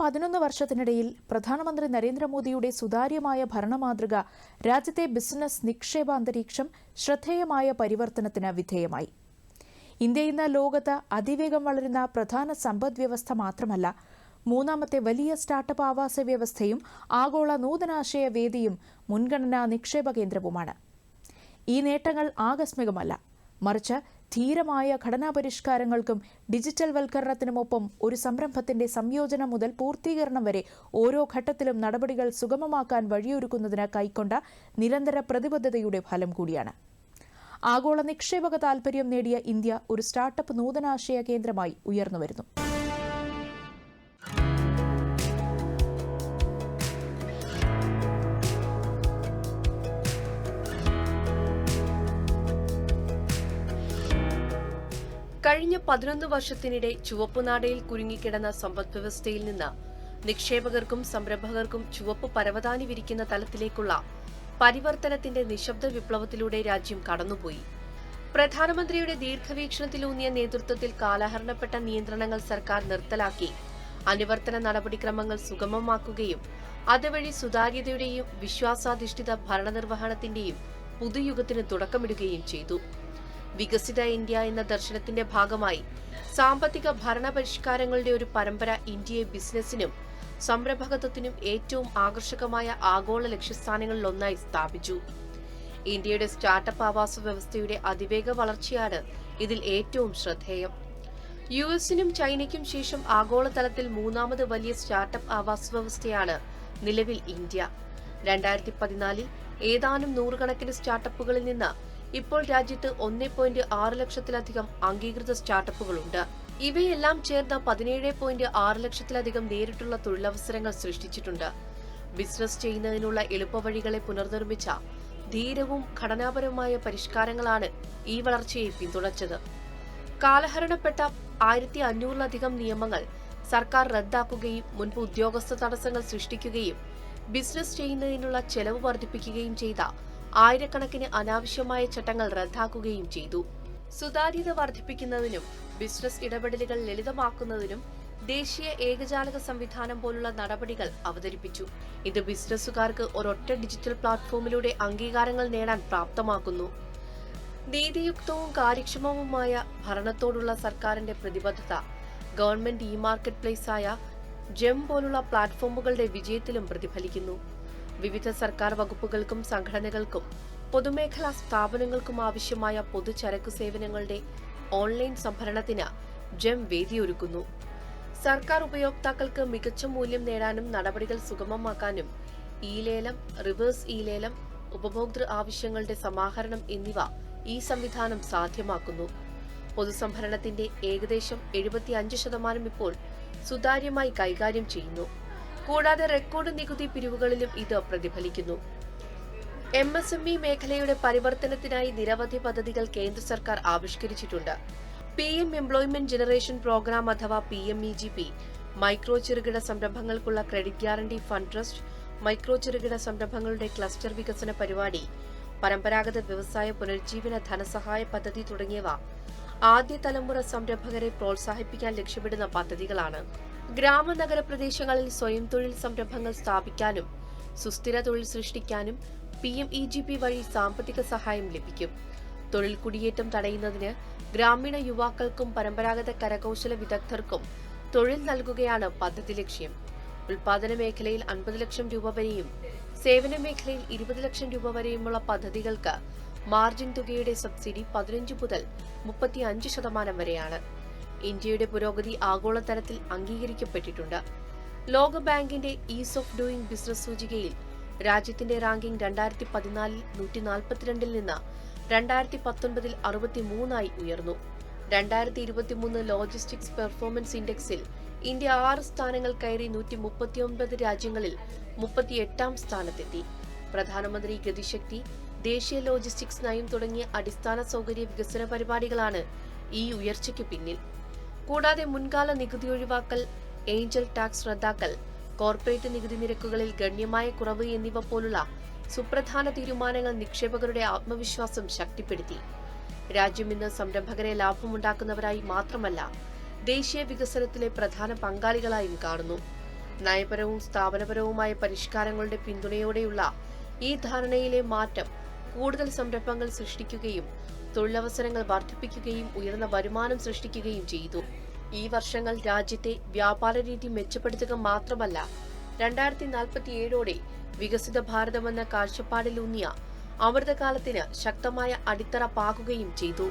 പതിനൊന്ന് വർഷത്തിനിടയിൽ പ്രധാനമന്ത്രി നരേന്ദ്രമോദിയുടെ സുതാര്യമായ ഭരണമാതൃക രാജ്യത്തെ ബിസിനസ് നിക്ഷേപ അന്തരീക്ഷം ശ്രദ്ധേയമായ പരിവർത്തനത്തിന് വിധേയമായി. ഇന്ത്യ ഇന്ന് ലോകത്ത് അതിവേഗം വളരുന്ന പ്രധാന സമ്പദ്വ്യവസ്ഥ മാത്രമല്ല മൂന്നാമത്തെ വലിയ സ്റ്റാർട്ടപ്പ് ആവാസ വ്യവസ്ഥയും ആഗോള നൂതനാശയ വേദിയും മുൻഗണനാ നിക്ഷേപ കേന്ദ്രവുമാണ്. ഈ നേട്ടങ്ങൾ ആകസ്മികമല്ല മറിച്ച് ധീരമായ ഘടനാ പരിഷ്കാരങ്ങൾക്കും ഡിജിറ്റൽ വൽക്കരണത്തിനുമൊപ്പം ഒരു സംരംഭത്തിന്റെ സംയോജനം മുതൽ പൂർത്തീകരണം വരെ ഓരോ ഘട്ടത്തിലും നടപടികൾ സുഗമമാക്കാൻ വഴിയൊരുക്കുന്നതിന് കൈക്കൊണ്ട നിരന്തര പ്രതിബദ്ധതയുടെ ഫലം കൂടിയാണ്. ആഗോള നിക്ഷേപക താൽപര്യം നേടിയ ഇന്ത്യ ഒരു സ്റ്റാർട്ടപ്പ് നൂതനാശയ കേന്ദ്രമായി ഉയർന്നുവരുന്നു. കഴിഞ്ഞ പതിനൊന്ന് വർഷത്തിനിടെ ചുവപ്പുനാടയിൽ കുരുങ്ങിക്കിടന്ന സമ്പദ് വ്യവസ്ഥയിൽ നിന്ന് നിക്ഷേപകർക്കും സംരംഭകർക്കും ചുവപ്പ് പരവതാനി വിരിക്കുന്ന തലത്തിലേക്കുള്ള പരിവർത്തനത്തിന്റെ നിശബ്ദ വിപ്ലവത്തിലൂടെ രാജ്യം കടന്നുപോയി. പ്രധാനമന്ത്രിയുടെ ദീർഘവീക്ഷണത്തിലൂന്നിയ നേതൃത്വത്തിൽ കാലഹരണപ്പെട്ട നിയന്ത്രണങ്ങൾ സർക്കാർ നിർത്തലാക്കി. അനുവർത്തന നടപടിക്രമങ്ങൾ സുഗമമാക്കുകയും അതുവഴി സുതാര്യതയുടെയും വിശ്വാസാധിഷ്ഠിത ഭരണനിർവഹണത്തിന്റെയും പുതുയുഗത്തിന് തുടക്കമിടുകയും ചെയ്തു. വികസിത ഇന്ത്യ എന്ന ദർശനത്തിന്റെ ഭാഗമായി സാമ്പത്തിക ഭരണപരിഷ്കാരങ്ങളുടെ ഒരു പരമ്പര ഇന്ത്യയെ ബിസിനസ്സിനും സംരംഭകത്വത്തിനും ഏറ്റവും ആകർഷകമായ ആഗോള ലക്ഷ്യസ്ഥാനങ്ങളിലൊന്നായി സ്ഥാപിച്ചു. ഇന്ത്യയുടെ സ്റ്റാർട്ടപ്പ് ആവാസ വ്യവസ്ഥയുടെ അതിവേഗ വളർച്ചയാണ് ഇതിൽ ഏറ്റവും ശ്രദ്ധേയം. യു എസിനും ചൈനയ്ക്കും ശേഷം ആഗോളതലത്തിൽ മൂന്നാമത് വലിയ സ്റ്റാർട്ടപ്പ് ആവാസ വ്യവസ്ഥയാണ് നിലവിൽ ഇന്ത്യ. രണ്ടായിരത്തി പതിനാലിൽ ഏതാനും നൂറുകണക്കിന് സ്റ്റാർട്ടപ്പുകളിൽ നിന്ന് ഇപ്പോൾ രാജ്യത്ത് ഒന്നേ പോയിന്റ് ആറ് ലക്ഷത്തിലധികം അംഗീകൃത സ്റ്റാർട്ടപ്പുകളുണ്ട്. ഇവയെല്ലാം ചേർന്ന് പതിനേഴ് പോയിന്റ് ആറ് ലക്ഷത്തിലധികം നേരിട്ടുള്ള തൊഴിലവസരങ്ങൾ സൃഷ്ടിച്ചിട്ടുണ്ട്. ബിസിനസ് ചെയ്യുന്നതിനുള്ള എളുപ്പവഴികളെ പുനർനിർമ്മിച്ച ധീരവും ഘടനാപരവുമായ പരിഷ്കാരങ്ങളാണ് ഈ വളർച്ചയെ പിന്തുണച്ചത്. കാലഹരണപ്പെട്ട ആയിരത്തി അഞ്ഞൂറിലധികം നിയമങ്ങൾ സർക്കാർ റദ്ദാക്കുകയും മുൻപ് ഉദ്യോഗസ്ഥ തടസ്സങ്ങൾ സൃഷ്ടിക്കുകയും ബിസിനസ് ചെയ്യുന്നതിനുള്ള ചെലവ് വർദ്ധിപ്പിക്കുകയും ചെയ്ത ആയിരക്കണക്കിന് അനാവശ്യമായ ചട്ടങ്ങൾ റദ്ദാക്കുകയും ചെയ്തു. സുതാര്യത വർദ്ധിപ്പിക്കുന്നതിനും ബിസിനസ് ഇടപെടലുകൾ ലളിതമാക്കുന്നതിനും ദേശീയ ഏകജാലക സംവിധാനം പോലുള്ള നടപടികൾ അവതരിപ്പിച്ചു. ഇത് ബിസിനസ്സുകാർക്ക് ഒരൊറ്റ ഡിജിറ്റൽ പ്ലാറ്റ്ഫോമിലൂടെ അംഗീകാരങ്ങൾ നേടാൻ പ്രാപ്തമാക്കുന്നു. നീതിയുക്തവും കാര്യക്ഷമവുമായ ഭരണത്തോടുള്ള സർക്കാരിന്റെ പ്രതിബദ്ധത ഗവൺമെന്റ് ഇ മാർക്കറ്റ് പ്ലേസായ ജെം പോലുള്ള പ്ലാറ്റ്ഫോമുകളുടെ വിജയത്തിലും പ്രതിഫലിക്കുന്നു. വിവിധ സർക്കാർ വകുപ്പുകൾക്കും സംഘടനകൾക്കും പൊതുമേഖലാ സ്ഥാപനങ്ങൾക്കും ആവശ്യമായ പൊതുചരക്കു സേവനങ്ങളുടെ ഓൺലൈൻ സംഭരണത്തിന് ജെം വേദിയൊരുക്കുന്നു. സർക്കാർ ഉപയോക്താക്കൾക്ക് മികച്ച മൂല്യം നേടാനും നടപടികൾ സുഗമമാക്കാനും ഇ ലേലം റിവേഴ്സ് ഇ ലേലം ഉപഭോക്തൃ ആവശ്യങ്ങളുടെ സമാഹരണം എന്നിവ ഈ സംവിധാനം സാധ്യമാക്കുന്നു. പൊതുസംഭരണത്തിന്റെ ഏകദേശം എഴുപത്തിയഞ്ച് ശതമാനം ഇപ്പോൾ സുതാര്യമായി കൈകാര്യം ചെയ്യുന്നു. കൂടാതെ റെക്കോർഡ് നികുതി പിരിവുകളിലും ഇത് പ്രതിഫലിക്കുന്നു. എം എസ് എം ഇ മേഖലയുടെ പരിവർത്തനത്തിനായി നിരവധി പദ്ധതികൾ കേന്ദ്ര സർക്കാർ ആവിഷ്കരിച്ചിട്ടുണ്ട്. P M employment generation programme അഥവാ P M E G P micro ചെറുകിട സംരംഭങ്ങൾക്കുള്ള credit guarantee fund trust micro ചെറുകിട സംരംഭങ്ങളുടെ ക്ലസ്റ്റർ വികസന പരിപാടി പരമ്പരാഗത വ്യവസായ പുനരുജ്ജീവന ധനസഹായ പദ്ധതി തുടങ്ങിയവ ആദ്യ തലമുറ സംരംഭകരെ പ്രോത്സാഹിപ്പിക്കാൻ ലക്ഷ്യമിടുന്ന പദ്ധതികളാണ്. ഗ്രാമനഗര പ്രദേശങ്ങളിൽ സ്വയം തൊഴിൽ സംരംഭങ്ങൾ സ്ഥാപിക്കാനും സുസ്ഥിര തൊഴിൽ സൃഷ്ടിക്കാനും P M E G P വഴി സാമ്പത്തിക സഹായം ലഭിക്കും. തൊഴിൽ കുടിയേറ്റം തടയുന്നതിന് ഗ്രാമീണ യുവാക്കൾക്കും പരമ്പരാഗത കരകൗശല വിദഗ്ധർക്കും തൊഴിൽ നൽകുകയാണ് പദ്ധതി ലക്ഷ്യം. ഉൽപാദന മേഖലയിൽ അൻപത് ലക്ഷം രൂപ വരെയും സേവന മേഖലയിൽ ഇരുപത് ലക്ഷം രൂപ വരെയുമുള്ള പദ്ധതികൾക്ക് മാർജിൻ തുകയുടെ സബ്സിഡി പതിനഞ്ച് മുതൽ മുപ്പത്തി അഞ്ച് ശതമാനം വരെയാണ്. ഇന്ത്യയുടെ പുരോഗതി ആഗോളതലത്തിൽ അംഗീകരിക്കപ്പെട്ടിട്ടുണ്ട്. ലോകബാങ്കിന്റെ ഈസ് ഓഫ് ഡൂയിങ് ബിസിനസ് സൂചികയിൽ രാജ്യത്തിന്റെ റാങ്കിംഗ് രണ്ടായിരത്തി പതിനാലിൽ നൂറ്റി നാൽപ്പത്തിരണ്ടിൽ നിന്ന് രണ്ടായിരത്തി പത്തൊൻപതിൽ അറുപത്തിമൂന്നായി ഉയർന്നു. രണ്ടായിരത്തി ഇരുപത്തിമൂന്ന് ലോജിസ്റ്റിക്സ് പെർഫോമൻസ് ഇൻഡെക്സിൽ ഇന്ത്യ ആറ് സ്ഥാനങ്ങൾ കയറി നൂറ്റി മുപ്പത്തിയൊൻപത് രാജ്യങ്ങളിൽ മുപ്പത്തിയെട്ടാം സ്ഥാനത്തെത്തി. പ്രധാനമന്ത്രി ഗതിശക്തി ദേശീയ ലോജിസ്റ്റിക്സ് നയം തുടങ്ങിയ അടിസ്ഥാന സൗകര്യ വികസന പരിപാടികളാണ് ഈ ഉയർച്ചയ്ക്ക് പിന്നിൽ. കൂടാതെ മുൻകാല നികുതി ഒഴിവാക്കൽ ഏഞ്ചൽ ടാക്സ് റദ്ദാക്കൽ കോർപ്പറേറ്റ് നികുതി നിരക്കുകളിൽ ഗണ്യമായ കുറവ് എന്നിവ പോലുള്ള സുപ്രധാന തീരുമാനങ്ങൾ നിക്ഷേപകരുടെ ആത്മവിശ്വാസം ശക്തിപ്പെടുത്തി. രാജ്യം ഇന്ന് സംരംഭകരെ ലാഭമുണ്ടാക്കുന്നവരായി മാത്രമല്ല ദേശീയ വികസനത്തിലെ പ്രധാന പങ്കാളികളായും കാണുന്നു. നയപരവും സ്ഥാപനപരവുമായ പരിഷ്കാരങ്ങളുടെ പിന്തുണയോടെയുള്ള ഈ ധാരണയിലെ മാറ്റം കൂടുതൽ സംരംഭങ്ങൾ സൃഷ്ടിക്കുകയും തൊഴിലവസരങ്ങൾ വർദ്ധിപ്പിക്കുകയും ഉയർന്ന വരുമാനം സൃഷ്ടിക്കുകയും ചെയ്തു. ഈ വർഷങ്ങൾ രാജ്യത്തെ വ്യാപാര രീതി മെച്ചപ്പെടുത്തുക മാത്രമല്ല രണ്ടായിരത്തി നാൽപ്പത്തിയേഴോടെ വികസിത ഭാരതമെന്ന കാഴ്ചപ്പാടിലൂന്നിയ അമൃതകാലത്തിന് ശക്തമായ അടിത്തറ പാകുകയും ചെയ്തു.